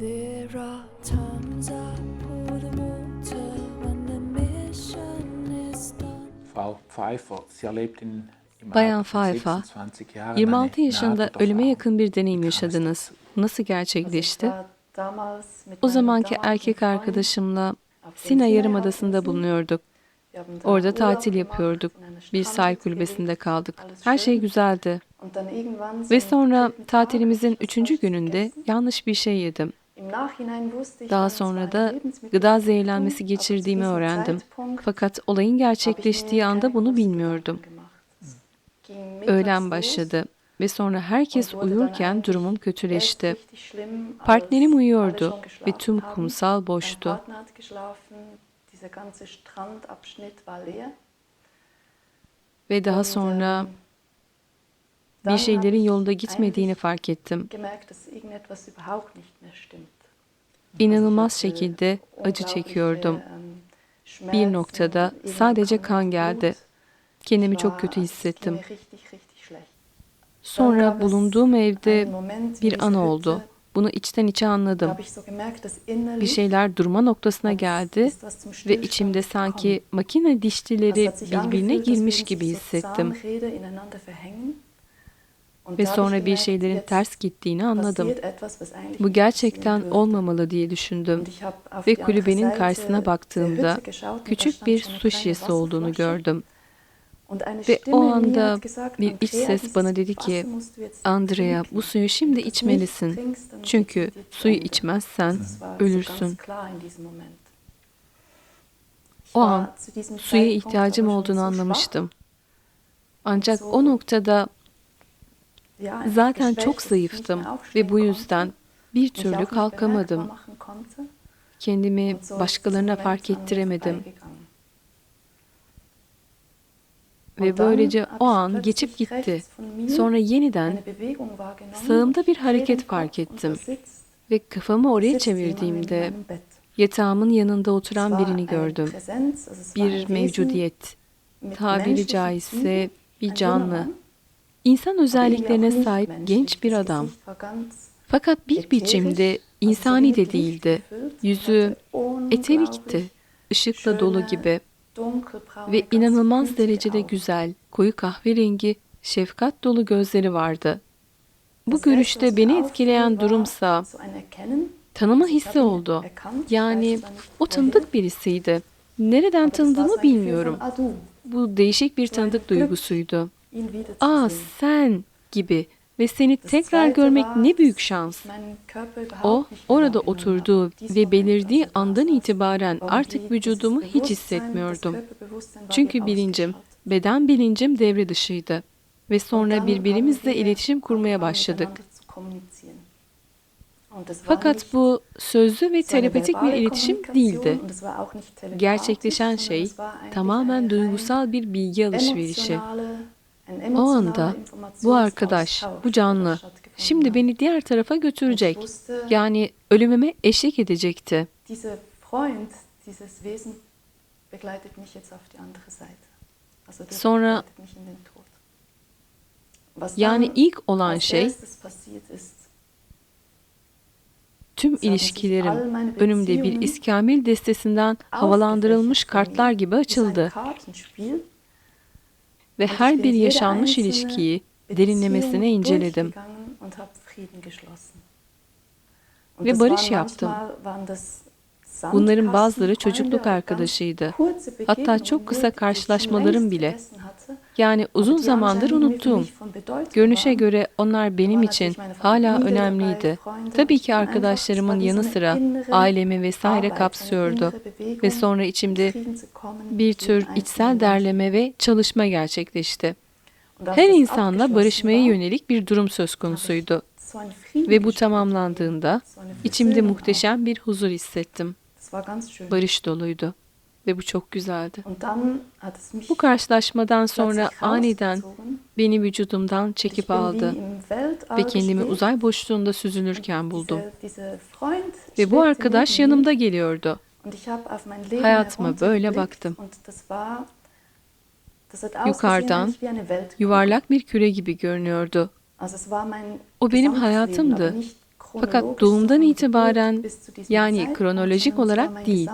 There are times I pour the water when the mission is done. Frau Pfeiffer, sie erlebt in im Bayan Pfeiffer, 26 Jahren 26 eine yaşında ölüme yakın bir deneyim yaşadınız. Nasıl gerçekleşti? O O zamanki erkek arkadaşımla Sina Yarımadası'nda bulunuyorduk. Orada tatil yapıyorduk. Bir sahil kulübesinde kaldık. Her şey güzeldi. Ve sonra tatilimizin üçüncü gününde yanlış bir şey yedim. Daha sonra da gıda zehirlenmesi geçirdiğimi öğrendim. Fakat olayın gerçekleştiği anda bunu bilmiyordum. Öğlen başladı ve sonra herkes uyurken durumum kötüleşti. Partnerim uyuyordu ve tüm kumsal boştu. Ve daha sonra bir şeylerin yolunda gitmediğini fark ettim. İnanılmaz şekilde acı çekiyordum. Bir noktada sadece kan geldi. Kendimi çok kötü hissettim. Sonra bulunduğum evde bir an oldu. Bunu içten içe anladım. Bir şeyler durma noktasına geldi ve içimde sanki makine dişlileri birbirine girmiş gibi hissettim. Ve sonra bir şeylerin ters gittiğini anladım. Bu gerçekten olmamalı diye düşündüm. Ve kulübenin karşısına baktığımda küçük bir su şişesi olduğunu gördüm. Ve o anda bir iç ses bana dedi ki, Andrea bu suyu şimdi içmelisin. Çünkü suyu içmezsen ölürsün. O an suya ihtiyacım olduğunu anlamıştım. Ancak o noktada zaten çok zayıftım ve bu yüzden bir türlü kalkamadım. Kendimi başkalarına fark ettiremedim. Ve böylece o an geçip gitti. Sonra yeniden sağımda bir hareket fark ettim. Ve kafamı oraya çevirdiğimde yatağımın yanında oturan birini gördüm. Bir mevcudiyet, tabiri caizse bir canlı. İnsan özelliklerine sahip genç bir adam. Fakat bir biçimde insani de değildi. Yüzü eterikti, ışıkla dolu gibi ve inanılmaz derecede güzel, koyu kahverengi, şefkat dolu gözleri vardı. Bu görüşte beni etkileyen durumsa tanıma hissi oldu. Yani o tanıdık birisiydi. Nereden tanıdığımı bilmiyorum. Bu değişik bir tanıdık duygusuydu. Aa sen gibi ve seni tekrar görmek ne büyük şans. O orada oturduğu ve belirdiği andan itibaren artık vücudumu hiç hissetmiyordum. Çünkü bilincim, beden bilincim devre dışıydı ve sonra birbirimizle iletişim kurmaya başladık. Fakat bu sözlü ve telepatik bir iletişim değildi. Gerçekleşen şey tamamen duygusal bir bilgi alışverişi. O anda bu arkadaş, bu canlı şimdi beni diğer tarafa götürecek. Yani ölümüme eşlik edecekti. Sonra yani ilk olan şey tüm ilişkilerim önümde bir iskambil destesinden havalandırılmış kartlar gibi açıldı ve her bir yaşanmış ilişkiyi derinlemesine inceledim ve barış yaptım. Bunların bazıları çocukluk arkadaşıydı. Hatta çok kısa karşılaşmalarım bile. Yani uzun zamandır unuttuğum. Görünüşe göre onlar benim için hala önemliydi. Tabii ki arkadaşlarımın yanı sıra ailemi vesaire kapsıyordu. Ve sonra içimde bir tür içsel derleme ve çalışma gerçekleşti. Her insanla barışmaya yönelik bir durum söz konusuydu. Ve bu tamamlandığında içimde muhteşem bir huzur hissettim. Barış doluydu ve bu çok güzeldi. Bu karşılaşmadan sonra aniden beni vücudumdan çekip aldı ve kendimi uzay boşluğunda süzülürken buldum. Ve bu arkadaş yanımda geliyordu. Hayatıma böyle baktım. Yukarıdan yuvarlak bir küre gibi görünüyordu. O benim hayatımdı. Fakat doğumdan itibaren yani kronolojik olarak değil,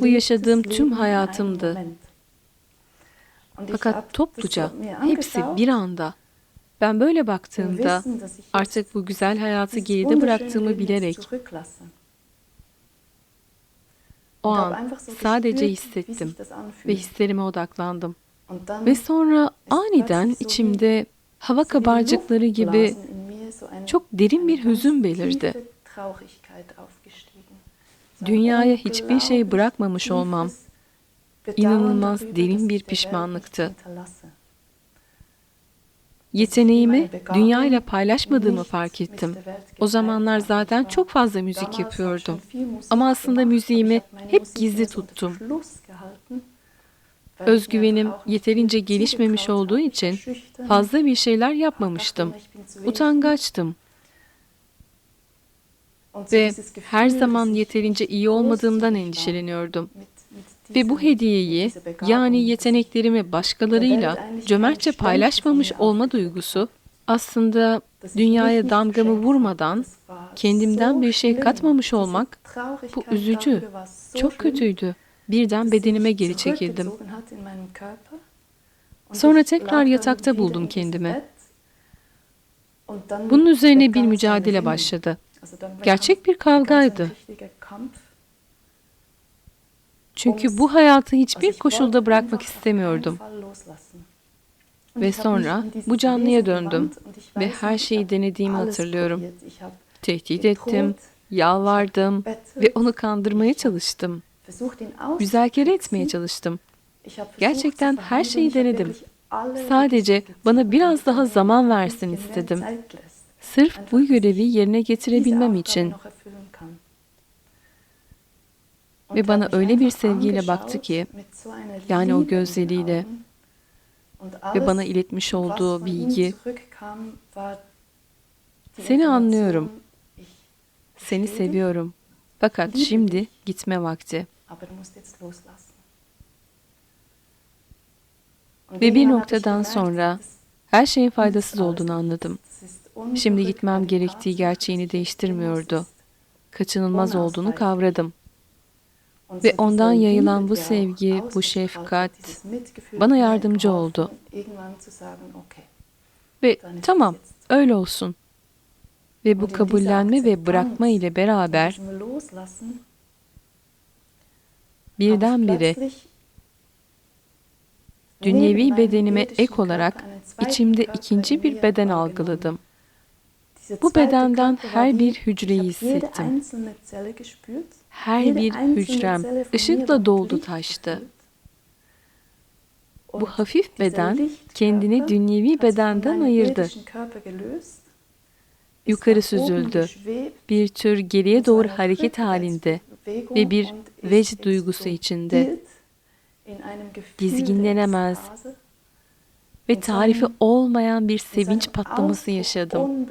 bu yaşadığım tüm hayatımdı. Fakat topluca hepsi bir anda. Ben böyle baktığımda artık bu güzel hayatı geride bıraktığımı bilerek o an sadece hissettim ve hislerime odaklandım. Ve sonra aniden içimde hava kabarcıkları gibi çok derin bir hüzün belirdi. Dünyaya hiçbir şey bırakmamış olmam inanılmaz derin bir pişmanlıktı. Yeteneğimi dünyayla paylaşmadığımı fark ettim. O zamanlar zaten çok fazla müzik yapıyordum. Ama aslında müziğimi hep gizli tuttum. Özgüvenim yeterince gelişmemiş olduğu için fazla bir şeyler yapmamıştım. Utangaçtım ve her zaman yeterince iyi olmadığımdan endişeleniyordum. Ve bu hediyeyi yani yeteneklerimi başkalarıyla cömertçe paylaşmamış olma duygusu aslında dünyaya damgamı vurmadan kendimden bir şey katmamış olmak bu üzücü, çok kötüydü. Birden bedenime geri çekildim. Sonra tekrar yatakta buldum kendimi. Bunun üzerine bir mücadele başladı. Gerçek bir kavgaydı. Çünkü bu hayatı hiçbir koşulda bırakmak istemiyordum. Ve sonra bu canlıya döndüm ve her şeyi denediğimi hatırlıyorum. Tehdit ettim, yalvardım ve onu kandırmaya çalıştım. Müzakere etmeye çalıştım. Gerçekten her şeyi denedim. Sadece bana biraz daha zaman versin istedim. Sırf bu görevi yerine getirebilmem için. Ve bana öyle bir sevgiyle baktı ki, yani o gözleriyle ve bana iletmiş olduğu bilgi, seni anlıyorum, seni seviyorum. Fakat şimdi gitme vakti. Ve bir noktadan sonra her şeyin faydasız olduğunu anladım. Şimdi gitmem gerektiği gerçeğini değiştirmiyordu. Kaçınılmaz olduğunu kavradım. Ve ondan yayılan bu sevgi, bu şefkat bana yardımcı oldu. Ve tamam, öyle olsun. Ve bu kabullenme ve bırakma ile beraber birdenbire dünyevi bedenime ek olarak içimde ikinci bir beden algıladım. Bu bedenden her bir hücreyi hissettim. Her bir hücrem ışıkla doldu taştı. Bu hafif beden kendini dünyevi bedenden ayırdı. Yukarı süzüldü. Bir tür geriye doğru hareket halinde ve bir vecd duygusu içinde. Dizginlenemez ve tarifi olmayan bir sevinç patlaması yaşadım.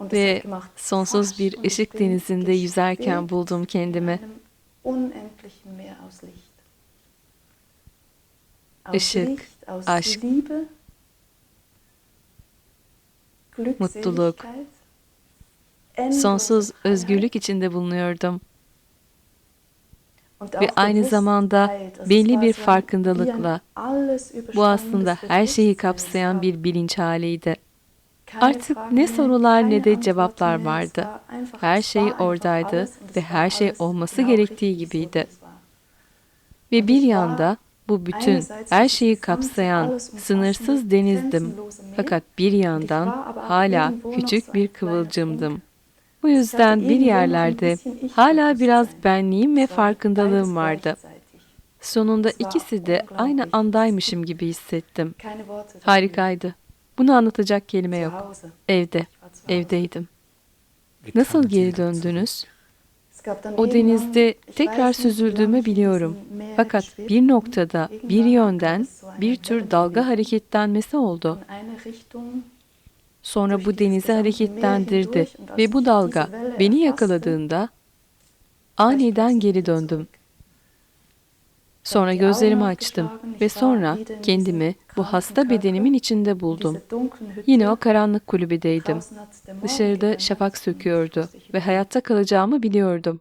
Ve sonsuz bir ışık denizinde yüzerken buldum kendimi. Işık, aşk, mutluluk, sonsuz özgürlük içinde bulunuyordum. Ve aynı zamanda belli bir farkındalıkla bu aslında her şeyi kapsayan bir bilinç haliydi. Artık ne sorular ne de cevaplar vardı. Her şey oradaydı ve her şey olması gerektiği gibiydi. Ve bir yanda bu bütün her şeyi kapsayan sınırsız denizdim. Fakat bir yandan hala küçük bir kıvılcımdım. Bu yüzden bir yerlerde hala biraz benliğim ve farkındalığım vardı. Sonunda ikisi de aynı andaymışım gibi hissettim. Harikaydı. Bunu anlatacak kelime yok. Evde, evdeydim. Nasıl geri döndünüz? O denizde tekrar süzüldüğümü biliyorum. Fakat bir noktada bir yönden bir tür dalga hareketlenmesi oldu. Sonra bu denizi hareketlendirdi ve bu dalga beni yakaladığında aniden geri döndüm. Sonra gözlerimi açtım ve sonra kendimi bu hasta bedenimin içinde buldum. Yine o karanlık kulübedeydim. Dışarıda şafak söküyordu ve hayatta kalacağımı biliyordum.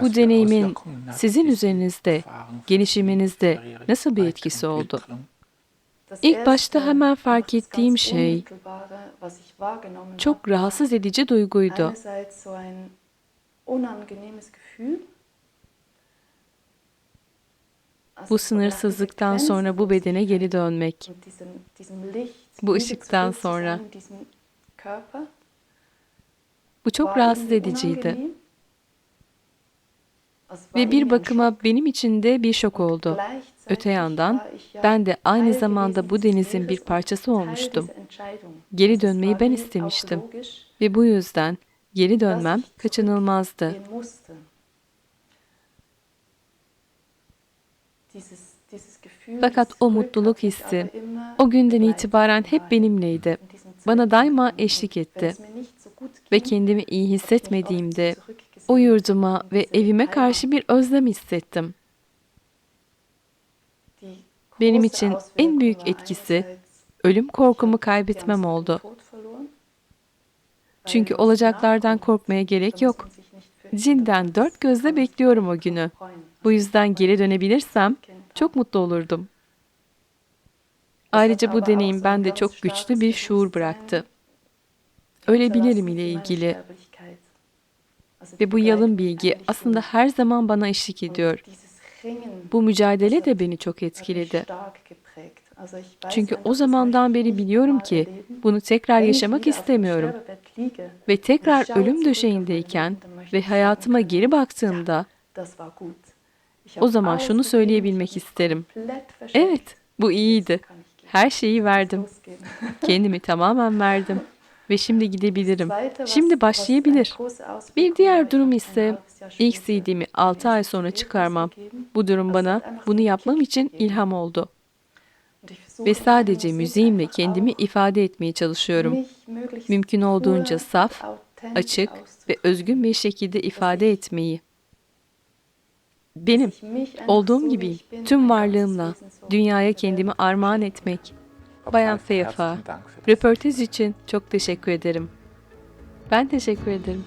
Bu deneyimin sizin üzerinizde, gelişiminizde nasıl bir etkisi oldu? İlk başta hemen fark ettiğim şey çok rahatsız edici duyguydu. Bu sınırsızlıktan sonra bu bedene geri dönmek. Bu ışıktan sonra. Bu çok rahatsız ediciydi. Ve bir bakıma benim için de bir şok oldu. Öte yandan ben de aynı zamanda bu denizin bir parçası olmuştum. Geri dönmeyi ben istemiştim. Ve bu yüzden geri dönmem kaçınılmazdı. Fakat o mutluluk hissi o günden itibaren hep benimleydi. Bana daima eşlik etti. Ve kendimi iyi hissetmediğimde o yurduma ve evime karşı bir özlem hissettim. Benim için en büyük etkisi ölüm korkumu kaybetmem oldu. Çünkü olacaklardan korkmaya gerek yok. Cidden dört gözle bekliyorum o günü. Bu yüzden geri dönebilirsem çok mutlu olurdum. Ayrıca bu deneyim bende çok güçlü bir şuur bıraktı. Ölebilirim ile ilgili ve bu yalın bilgi aslında her zaman bana eşlik ediyor. Bu mücadele de beni çok etkiledi. Çünkü o zamandan beri biliyorum ki bunu tekrar yaşamak istemiyorum. Ve tekrar ölüm döşeğindeyken ve hayatıma geri baktığımda o zaman şunu söyleyebilmek isterim. Evet, bu iyiydi. Her şeyi verdim. Kendimi tamamen verdim. Ve şimdi gidebilirim. Şimdi başlayabilir. Bir diğer durum ise ilk CD'mi 6 ay sonra çıkarmam. Bu durum bana bunu yapmam için ilham oldu. Ve sadece müziğimle kendimi ifade etmeye çalışıyorum. Mümkün olduğunca saf, açık ve özgün bir şekilde ifade etmeyi. Benim, olduğum gibi tüm varlığımla dünyaya kendimi armağan etmek. Bayan Feyafa, röportaj için çok teşekkür ederim. Ben teşekkür ederim.